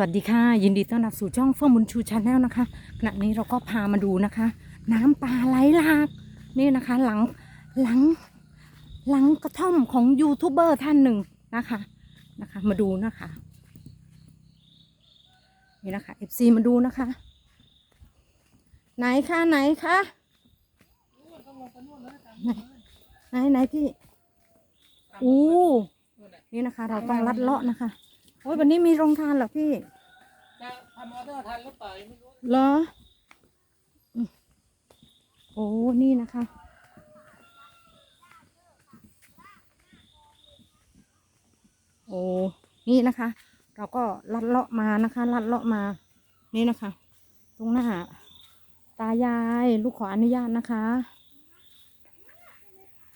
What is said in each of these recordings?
วัสดีค่ะ ยินดีต้อนรับสู่ช่องเฟื่องบุญชูชาแนลนะคะขณะนี้เราก็พามาดูนะคะ น้ำป่าไหลหลากนี่นะคะ หลังหลังหลังกระท่อมของยูทูบเบอร์ท่านหนึ่งนะคะนะคะ มาดูนะคะนี่นะคะ FC มาดูนะคะ ไหนคะไหนคะไหนไหนไหนพี่อู้นี่นะคะ เราต้องลัดเลาะนะคะ โอ้ยวันนี้มีโรงทานเหรอพี่จะทำออเดอร์ทันหรือเปล่ายังไม่รู้เหรออืมโอ้ นี่นะคะ โอ้ นี่นะคะ เราก็ลัดเลาะมานะคะ ลัดเลาะมา นี่นะคะ ตรงหน้า ตายายลูกขออนุญาตนะคะ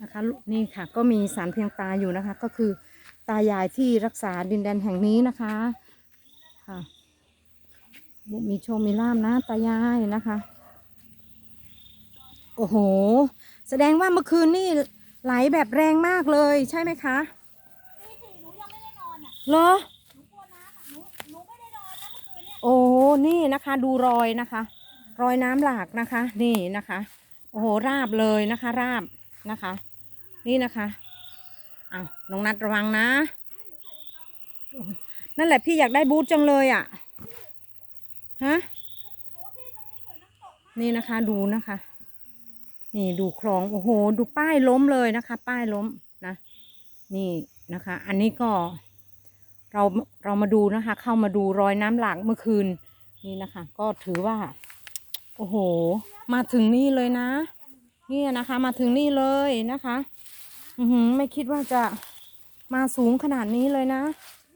นะคะลูกนี่ค่ะ ก็มีสารเพียงตาอยู่นะคะ ก็คือ ตายายที่รักษาดินแดนแห่งนี้นะคะค่ะบุมีโชคมีลาบนะ ตายายนะคะ โอ้โห แสดงว่าเมื่อคืนนี่ไหลแบบแรงมากเลยใช่ไหมคะตีสี่หนูยังไม่ได้นอนอะเหรอ หนูกลัวน้ำอะหนูหนูไม่ได้นอนนะเมื่อคืนเนี่ยโอ้นี่นะคะ ดูรอยนะคะ รอยน้ำหลากนะคะ นี่นะคะ โอ้โหราบเลยนะคะ ราบนะคะ นี่นะคะอ้าว น้องนัดระวังนะ นั่นแหละพี่อยากได้บูทจังเลยอะ ฮะ นี่นะคะดูนะคะ นี่ดูคลอง โอ้โห ดูป้ายล้มเลยนะคะ ป้ายล้มนะ นี่นะคะ อันนี้ก็เราเรามาดูนะคะ เข้ามาดูรอยน้ำหลากเมื่อคืนนี่นะคะ ก็ถือว่า โอ้โห มาถึงนี่เลยนะ เนี่ยนะคะ มาถึงนี่เลยนะคะ อือหือไม่คิดว่าจะ มาสูงขนาดนี้เลยนะ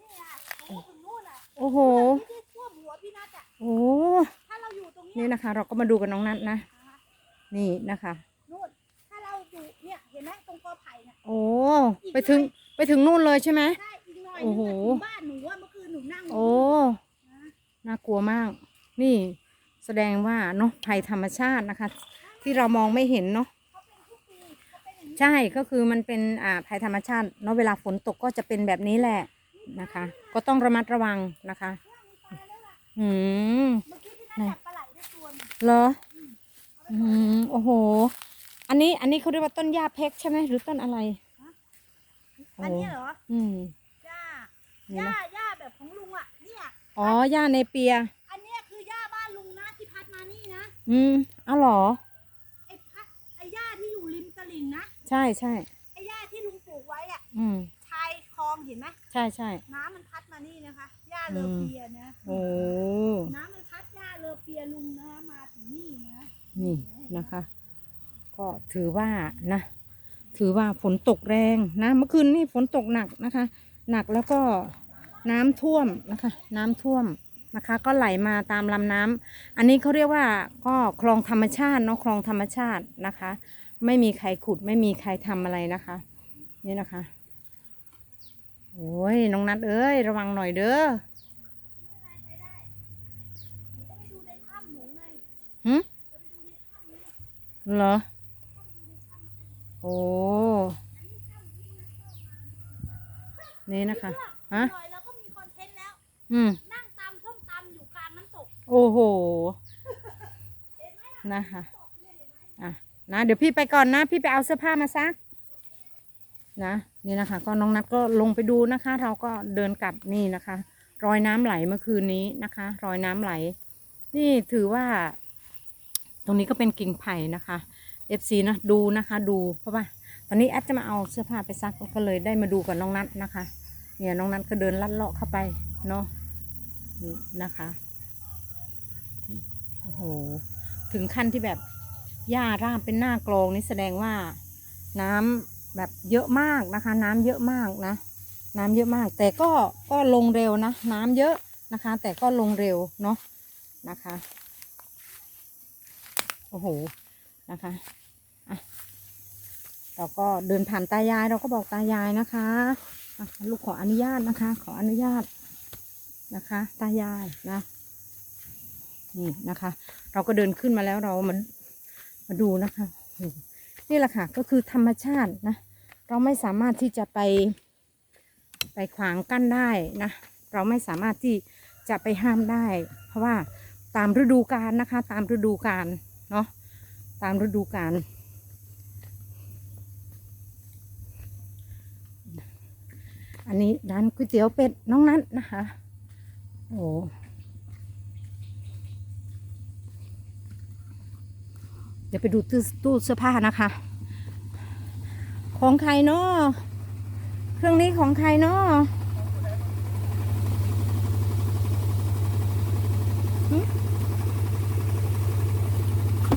นี่อะหนูถึงนู่นอะโอ้โหที่ท่วมหัวพี่นัทอะโอ้ถ้าเราอยู่ตรงเนี้ยนี่นะคะ เราก็มาดูกับน้องนัทนะ นี่นะคะนู่นถ้าเราอยู่เนี่ยเห็นไหมตรงกอไผ่เนี่ยโอ้ ไปถึงไปถึงนู่นเลยใช่ไหมได้อีกหน่อยโอ้นึงโหอะถึงบ้านหนูว่าเมื่อคืนหนูนั่งโอ้ น่ากลัวมาก นี่แสดงว่าเนาะภัยธรรมชาตินะคะ ที่เรามองไม่เห็นเนาะ ใช่ก็คือมันเป็นอ่าภัยธรรมชาติเนาะเวลาฝนตกก็จะเป็นแบบนี้แหละนะคะ ก็ต้องระมัดระวังนะคะอืมเมื่อกี้พี่นัทจับปลาไหลได้ตัวหนึงเหรออืมโอ้โห อันนี้อันนี้เขาเรียกว่าต้นหญ้าเพกใช่ไหมหรือต้นอะไรโอันเนี้ยเหรออืมหญ้านี่หญ้านะหญ้าแบบของลุงอะเนี่ยอ๋อหญ้าเนเปีย อันเนี้ยคือหญ้าบ้านลุงนะที่พัดมานี่นะอืมเอาเหรอไอ้พัดไอ้หญ้าที่อยู่ริมตลิ่งนะ ใช่ใช่ไอ้หญ้าที่ลุงปลูกไว้อะอืมชายคลองเห็นไหมใช่ใช่ น้ำมันพัดมานี่นะคะหญ้าเลอเปียนะโอ้ น้ำมันพัดหญ้าเลอเปียลุงนะคะมาถึงนี่นะนี่นะคะ ก็ถือว่านะ ถือว่าฝนตกแรงนะ เมื่อคืนนี่ฝนตกหนักนะคะ หนักแล้วก็น้ำท่วมนะคะ น้ำท่วมนะคะ ก็ไหลมาตามลำน้ำอันนี้เขาเรียกว่าก็คลองธรรมชาติเนาะคลองธรรมชาตินะคะ ไม่มีใครขุดไม่มีใครทำอะไรนะคะ นี่นะคะ โอ้ยน้องนัดเอ้ย ระวังหน่อยเด้อไปได้หนูก็ไปดูในถ้ำหนูไงหึจะไปดูในถ้ำนี้เหรอ โอ้ นี่นะคะฮะหน่อยแล้วก็มีคอนเทนต์แล้วอืมนั่งตำส้มตำอยู่กลางน้ำตก โอ้โห นะคะอะ นะเดี๋ยวพี่ไปก่อนนะ พี่ไปเอาเสื้อผ้ามาซักนะนี่นะคะ ก็น้องนัดก็ลงไปดูนะคะ เราก็เดินกลับนี่นะคะ รอยน้ำไหลเมื่อคืนนี้นะคะ รอยน้ำไหล นี่ถือว่า ตรงนี้ก็เป็นกิ่งไผ่นะคะ FC นะดูนะคะ ดูเพราะว่าตอนนี้แอดจะมาเอาเสื้อผ้าไปซักก็เลยได้มาดูกับน้องนัดนะคะ เนี่ยน้องนัดก็เดินลัดเลาะเข้าไปเนาะนี่นะคะโอ้โหถึงขั้นที่แบบ หญ้าร่ามเป็นหน้ากลองนี่แสดงว่าน้ำแบบเยอะมากนะคะ น้ำเยอะมากนะ น้ำเยอะมาก แต่ก็ก็ลงเร็วนะ น้ำเยอะนะคะ แต่ก็ลงเร็วเนาะนะคะโอ้โหนะคะอะเราก็เดินผ่านตายายเราก็บอกตายายนะคะลูกขออนุญาตนะคะ ขออนุญาตนะคะ ตายายนะนี่นะคะ เราก็เดินขึ้นมาแล้วเรามา มาดูนะคะ นี่แหละค่ะ ก็คือธรรมชาตินะ เราไม่สามารถที่จะไป ไปขวางกั้นได้นะ เราไม่สามารถที่จะไปห้ามได้ เพราะว่าตามฤดูกาลนะคะ ตามฤดูกาลเนาะ ตามฤดูกาลอันนี้ร้านก๋วยเตี๋ยวเป็ดน้องนัทนะคะ โอ้ เดี๋ยวไปดูตู้ตู้เสื้อผ้านะคะ ของใครเนาะเครื่องนี้ของใครเนาะ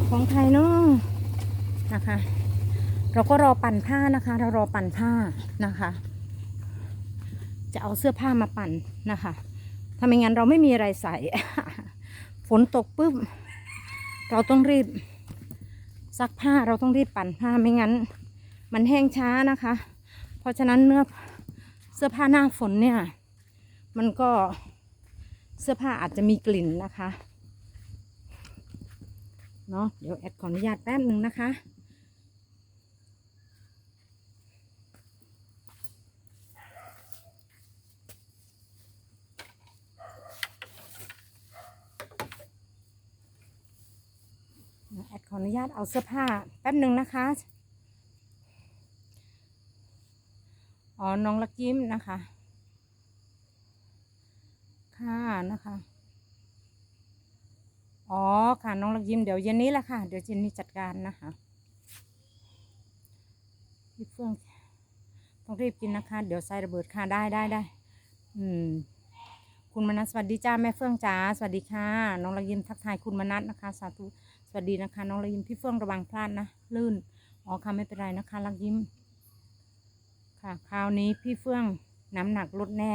ของใครเนาะนะคะ เราก็รอปั่นผ้านะคะ เรารอปั่นผ้านะคะ จะเอาเสื้อผ้ามาปั่นนะคะถ้าไม่งั้นเราไม่มีอะไรใส่ ฝนตกปุ๊บ เราต้องรีบ ซักผ้าเราต้องรีบปั่นผ้าไม่งั้น มันแห้งช้านะคะ เพราะฉะนั้นเนื้อเสื้อผ้าหน้าฝนเนี่ย มันก็เสื้อผ้าอาจจะมีกลิ่นนะคะเนาะเดี๋ยวแอดขออนุญาตแป๊บหนึ่งนะคะ ขออนุญาตเอาเสื้อผ้าแป๊บหนึ่งนะคะ อ๋อ น้องลักยิ้มนะคะ ค่ะนะคะ อ๋อ ค่ะ น้องลักยิ้ม เดี๋ยวเย็นนี้แหละค่ะ เดี๋ยวเย็นนี้จัดการนะคะพี่เฟื่องต้องรีบกินนะคะ เดี๋ยวไส้ระเบิดค่ะ ได้ได้ได้ อืมคุณมนัสสวัสดีจ้าแม่เฟื่องจ๋าสวัสดีค่ะ น้องลักยิ้มทักทายคุณมนัสนะคะ สาธุ สวัสดีนะคะ น้องลักยิ้มพี่เฟื่องระวังพลาดนะ ลื่น อ๋อค่ะไม่เป็นไรนะคะ ลักยิ้ม ค่ะ คราวนี้พี่เฟื่องน้ำหนักลดแน่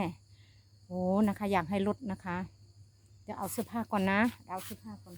โอ้นะคะ อยากให้ลดนะคะ จะเอาเสื้อผ้าก่อนนะเดี๋ยวเอาเสื้อผ้าก่อน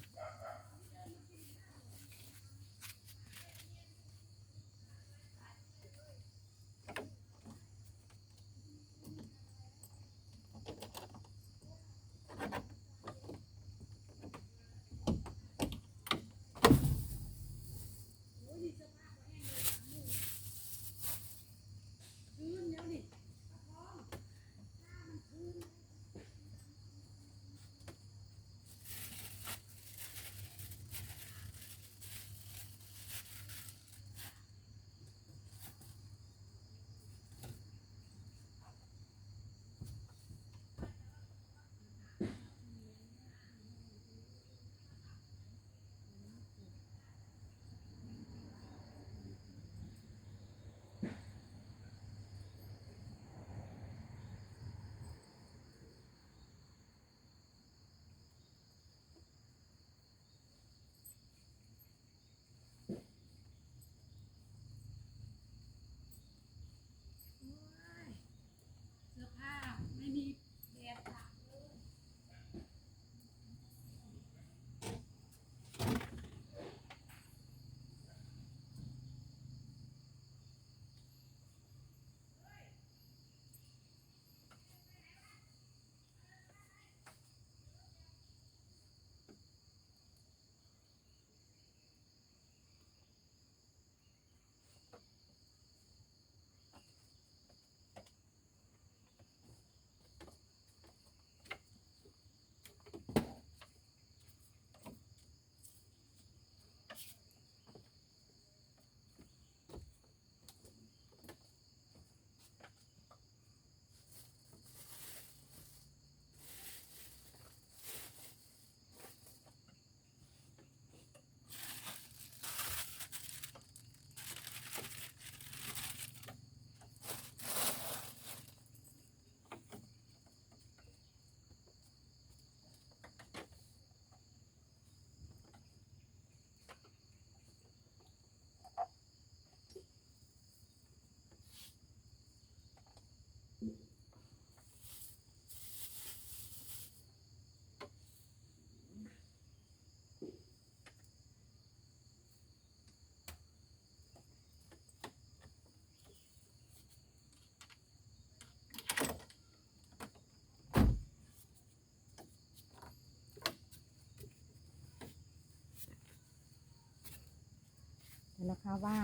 นะคะว่า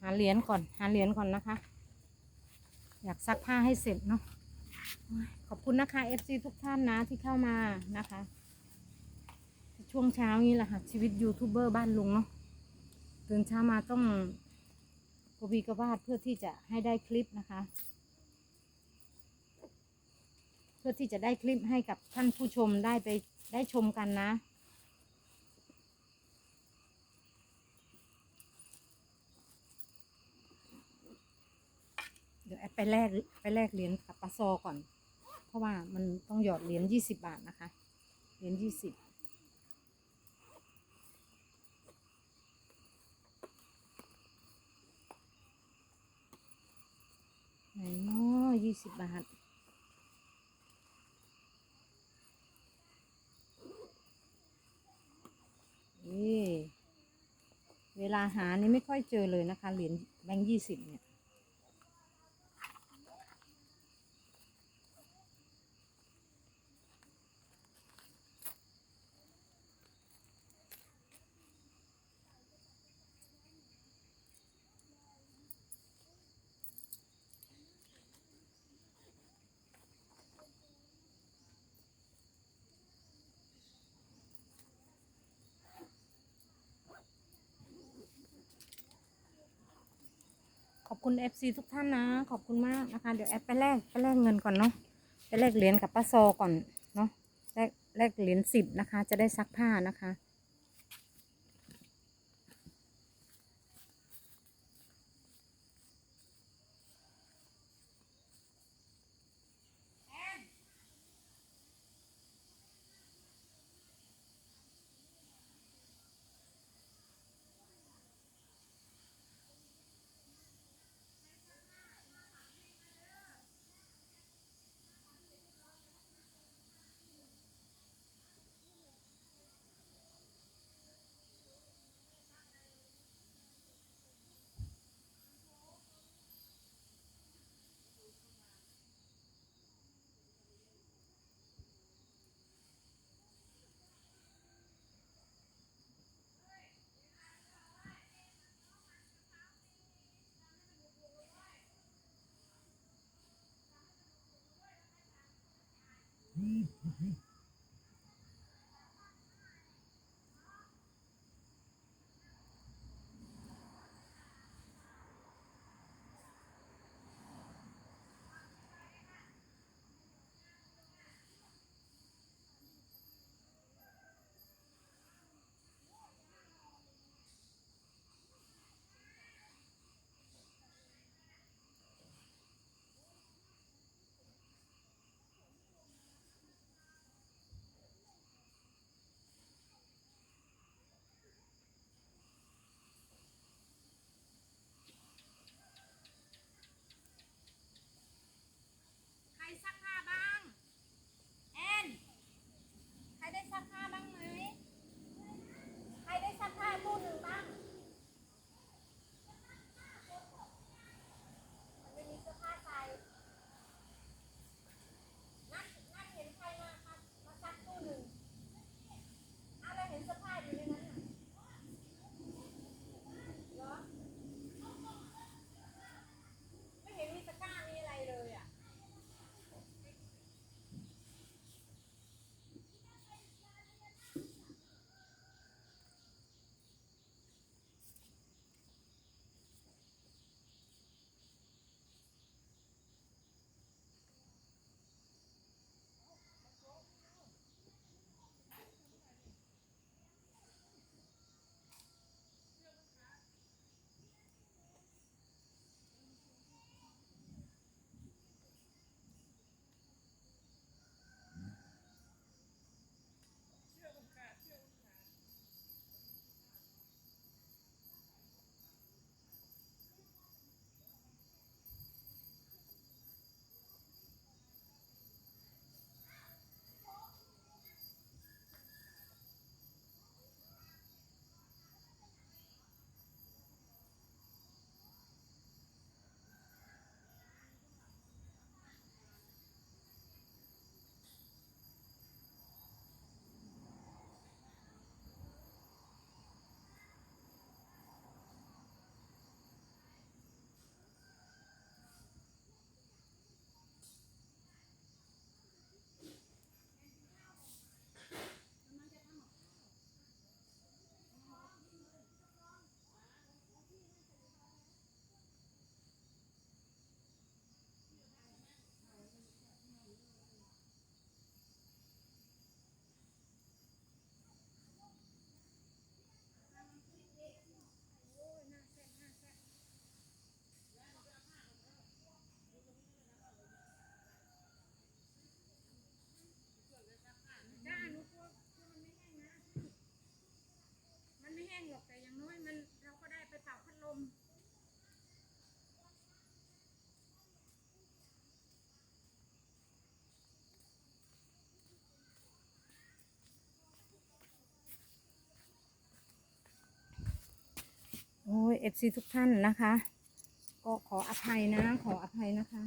หาเหรียญก่อน หาเหรียญก่อนนะคะ อยากซักผ้าให้เสร็จเนาะขอบคุณนะคะ FC ทุกท่านนะที่เข้ามานะคะ ช่วงเช้านี้แหละค่ะชีวิตยูทูบเบอร์บ้านลุงเนาะตื่นเช้ามาต้องกบีกระวาดเพื่อที่จะให้ได้คลิปนะคะ เพื่อที่จะได้คลิปให้กับท่านผู้ชมได้ไปได้ชมกันนะ เดี๋ยว แอดไปแลกไปแลกเหรียญกับปลาซอก่อน เพราะว่ามันต้องหยอดเหรียญยี่สิบบาทนะคะ เหรียญยี่สิบไหนเนาะยี่สิบบาทนี่เวลาหานี่ไม่ค่อยเจอเลยนะคะ เหรียญแบงค์ยี่สิบเนี่ย คุณ FC ทุกท่านนะ ขอบคุณมากนะคะ เดี๋ยวแอปไปแลกไปแลกเงินก่อนเนาะไปแลกเหรียญกับป้าซอก่อนเนาะแลกแลกเหรียญสิบนะคะ จะได้ซักผ้านะคะ Mm-hmm. เอฟซีทุกท่านนะคะ ก็ขออภัยนะ ขออภัยนะคะ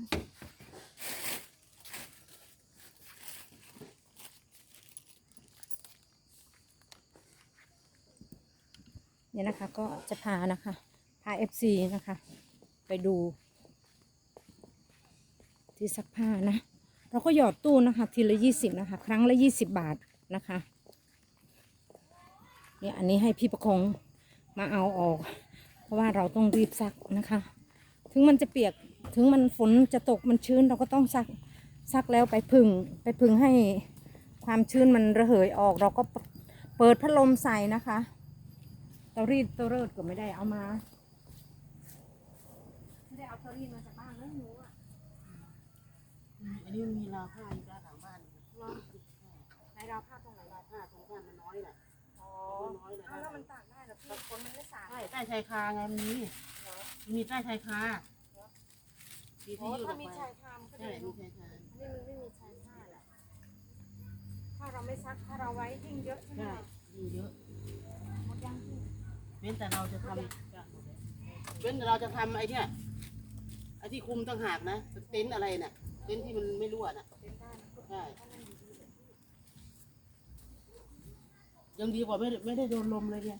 เนี่ยนะคะก็จะพานะคะพาเอฟซีนะคะ ไปดู ที่ซักผ้านะ เราก็หยอดตู้นะคะ ทีละยี่สิบนะคะ ครั้งละยี่สิบบาทนะคะเนี่ยอันนี้ให้พี่ประคองมาเอาออก เพราะว่าเราต้องรีบซักนะคะ ถึงมันจะเปียกถึงมันฝนจะตกมันชื้นเราก็ต้องซักซักแล้วไปพึ่งไปพึ่งให้ความชื้นมันระเหยออก เราก็เปิดพัดลมใส่นะคะเตารีดเตาเริดก็ไม่ได้เอามาไม่ได้เอาเตารีดมาจากบ้านแล้วหนูอะอันนี้มันมีราวผ้าอยู่ด้านหลังบ้านในเราผ้าตรงไหนราวผ้าตรงบ้านมันน้อยแหละอ๋อน้อยเลยเอาแล้วมันตาก ได้เหรอพี่ฝนมันไม่สาดใช่ใต้ชายคาไงมันมีมีใต้ชายคาดีโอ้ที่อยู่ถ้าออกมีไปชายคามก็ใช่ดีมีเนอะชายคาอันนี้มันไม่มีชายผ้าแหละถ้าเราไม่ซักถ้าเราไว้ยิ่งเยอะใช่ไหมใช่ดีเยอะ หมดยังพี่เว้นแต่เราจะทำเว้นแต่เราจะทำไอ้เนี่ยไอ้ที่คุมต่างหากนะเต็นท์อะไรน่ะเต็นท์ที่มันไม่รั่วน่ะเป็นได้นะใช่ยังดีกว่าไม่ได้ไม่ได้โดนลมเลยเนี่ย